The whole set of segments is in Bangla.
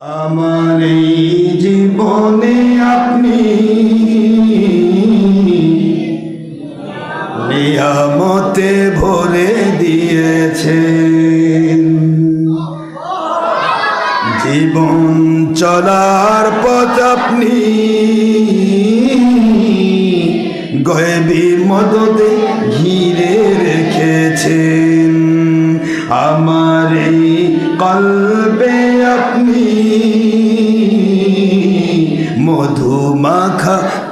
আমার জীবনে আপনি নিয়ামতে ভরে দিয়েছেন। জীবন চলার পথ আপনি গয়বি মদদে ঘিরে রেখেছেন। আমার এই কলবে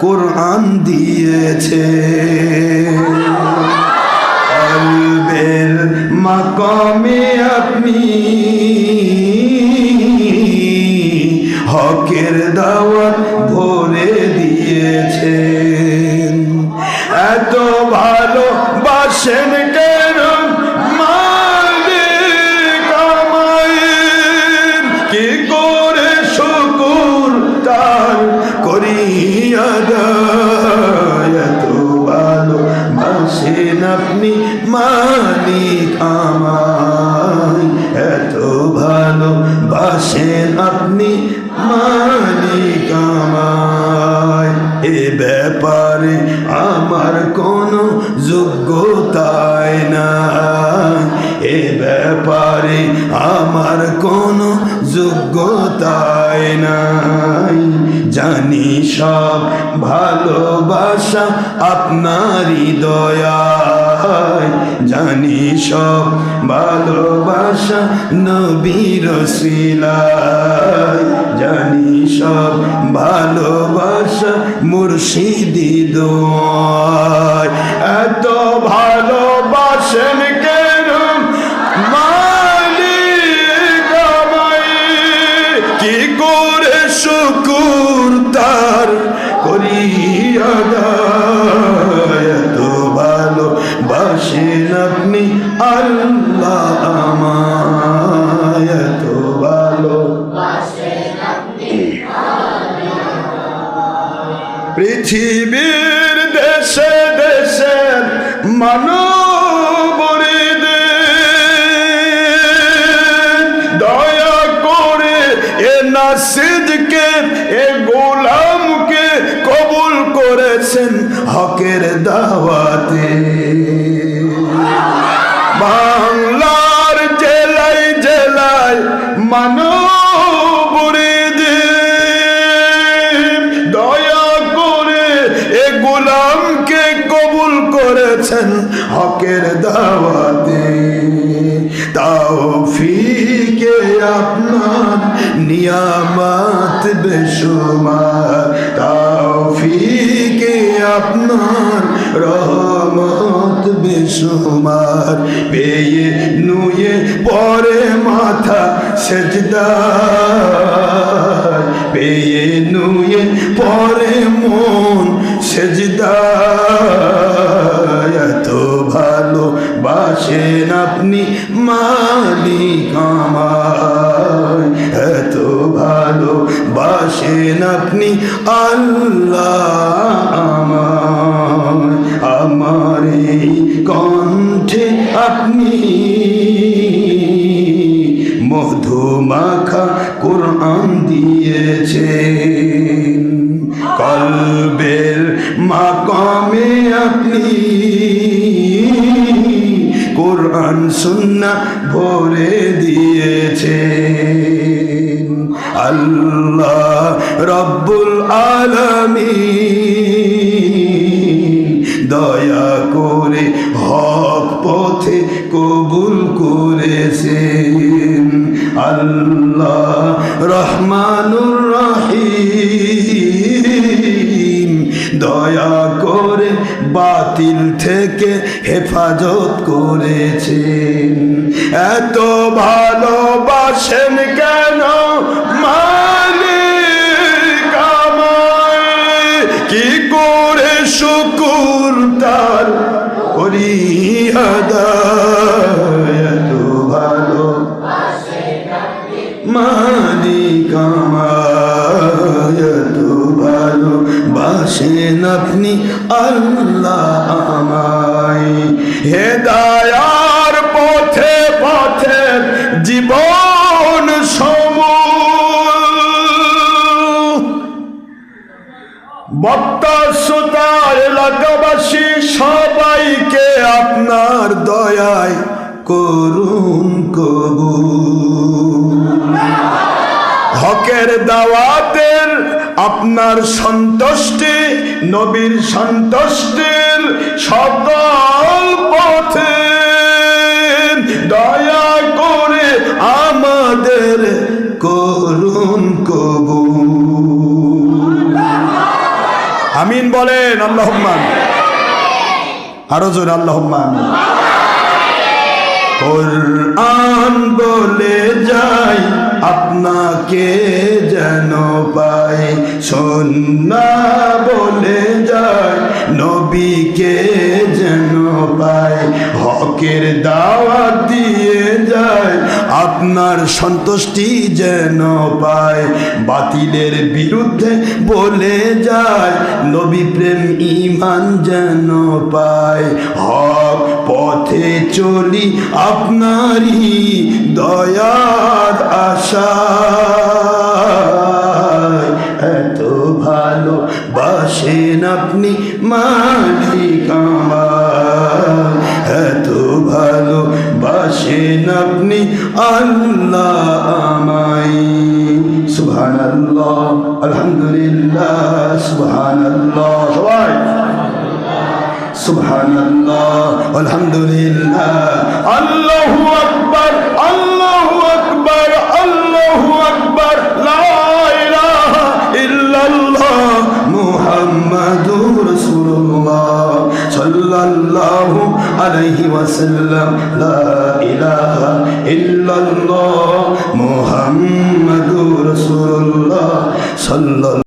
কোরআন দিয়েছে। কলবের মাকামে আপনি হকের দাওয়াত ভরে দিয়েছেন। এত ভালো বাসেন কেন? আপনি মালিক আমায়। এত ভালো বাসেন আপনি মালিক আমায়। এ ব্যাপারে আমার কোনো যোগ্যতায় না এ ব্যাপারে আমার কোনো যোগ্যতায় নাই। জানি সব ভালোবাসা আপনারই দয়ায় জানি সব ভালোবাসা নবীর জানি সব ভালোবাসা মুর্শিদি দোয়ায়। এত ভালোবাসেন কেন? মালিক কি করে শুকুর তার পৃথিবীর দেশে দেশে মানবরে দয়া করে এ নাসিদকে এ গোলামকে কবুল করেছেন হকের দাওয়াতে। করেছেন হকের দাওয়াতে। তাও ফিকে আপনার নিয়ামত বেশুমার। তাও ফিকে আপনার রহমত বেশুমার। পেয়ে নুয়ে পরে মাথা সেজদা পেয়ে নুয়ে ভালো বাসেন আপনি আল্লাহ আমায় আমার এই কণ্ঠে আপনি মধু মাখা কোরআন দিয়েছে কলবের মাকামে আপনি কোরআন সুন্না ভরে দিয়েছে আল্লাহ রব্বুল আলামিন, দয়া করে হক পথে কবুল করেছেন। আল্লাহ রহমানুর রহিম, দয়া করে বাতিল থেকে হেফাজত করেছেন। এত ভালোবাসেন কেন মালিক আল্লাহ আমায় হেদায়ার পথে পথে জীবন সম বক্তা শ্রোতা এলাকাবাসী সবাইকে আপনার দয়ায় করুন কবু হকের দাওয়াতের আপনার সন্তুষ্টি নবীর সন্তুষ্টির সকল পথে দয়া করে আমাদের করুন কবু আমিন বলেন আল্লাহম্মান আরও জোরে আল্লাহম্মান কোরআন বলে যাই, আপনাকে যেন পাই। সন্না বলে নবীকে যেন পাই হকের দাওয়াত দিয়ে যায়, আপনার সন্তুষ্টি যেন পায়, বাতিলের বিরুদ্ধে বলে যায়, নবী প্রেম ইমান যেন পায়, হক পথে চলি আপনারই দয়ার আশা এত ভালো বাসেন আপনি মালিক আমার। এত ভালো বাসেন আপনি আল্লাহ আমায়। সুবহানাল্লাহ, আলহামদুলিল্লাহ, সুবহানাল্লাহ, সবাই। সুবহানাল্লাহ, আলহামদুলিল্লাহ, আল্লাহু আকবার আল্লাহু আকবার আল্লাহু আকবার। আলাইহি ওয়াসাল্লাম লা ইলাহা ইল্লাল্লাহ